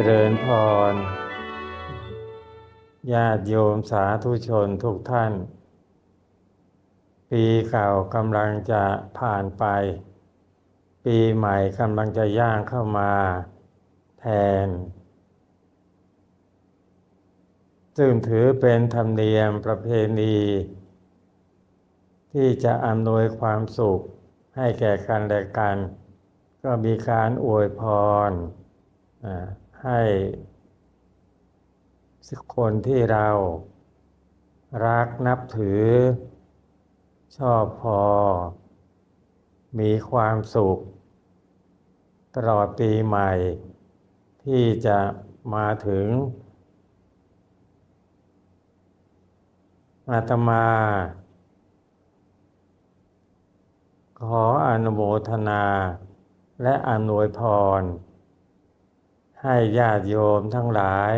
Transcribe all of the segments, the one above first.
จริญพร ญาติโยมสาธุชนทุกท่าน ปีเก่ากำลังจะผ่านไป ปีใหม่กำลังจะย่างเข้ามาแทน ซึ่งถือเป็นธรรมเนียมประเพณี ที่จะอำนวยความสุขให้แก่กันและกัน ก็มีการอวยพรอ่า ให้คนที่เรารักนับถือ ชอบพอ มีความสุข ตลอดปีใหม่ ที่จะมาถึงอาตมา ขออนุโมทนาและอำนวยพร ให้ญาติโยมทั้งหลาย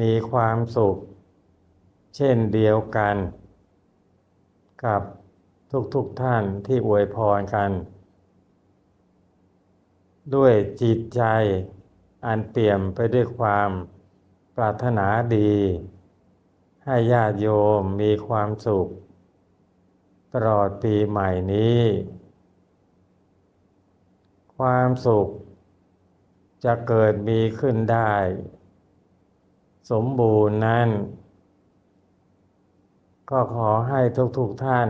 มีความสุข เช่นเดียวกัน กับทุกๆทท่านที่อวยพรกัน ด้วยจิตใจอันเปี่ยมไปด้วยความปรารถนาดี ให้ญาติโยมมีความสุข ตลอดปีใหม่นี้ ความสุข จะเกิดมีขึ้นได้ สมบูรณ์นั้น ก็ขอให้ทุกๆทท่าน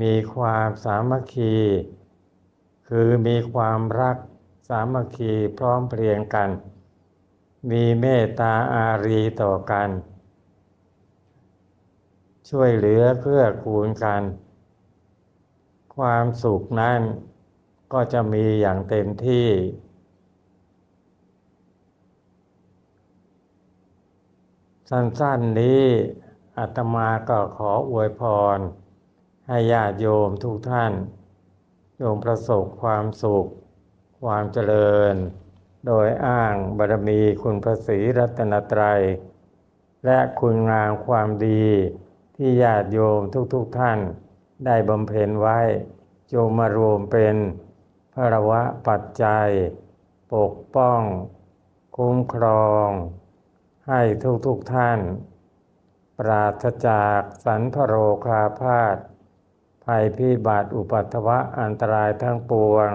มีความสามัคคี คือมีความรักสามัคคีพร้อมเพรียงกัน มีเมตตาอารีต่อกัน ช่วยเหลือเพื่อกูลกัน ความสุขนั้นก็จะมีอย่างเต็มที่ สั้นๆนี้อาตมาก็ขออวยพร ให้ญาติโยมทุกท่านโยมประสบความสุข ความเจริญ โดยอ้างบารมีคุณพระศรีรัตนตรัย และคุณงามความดีที่ญาติโยมทุกๆทท่านได้บำเพ็ญไว้จงมารวมเป็นพระวะปัจจัย ปกป้อง คุ้มครอง ให้ทุกๆทท่าน ปราศจากสันพโรคาพาธภัยพิบัติอุปัตวะอันตรายทั้งปวง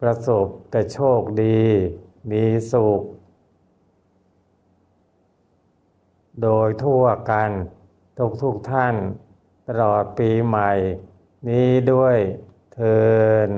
ประสบแต่โชคดี มีสุข โดยทั่วกันทุกทุกท่านตลอดปีใหม่ นี้ด้วยเทิน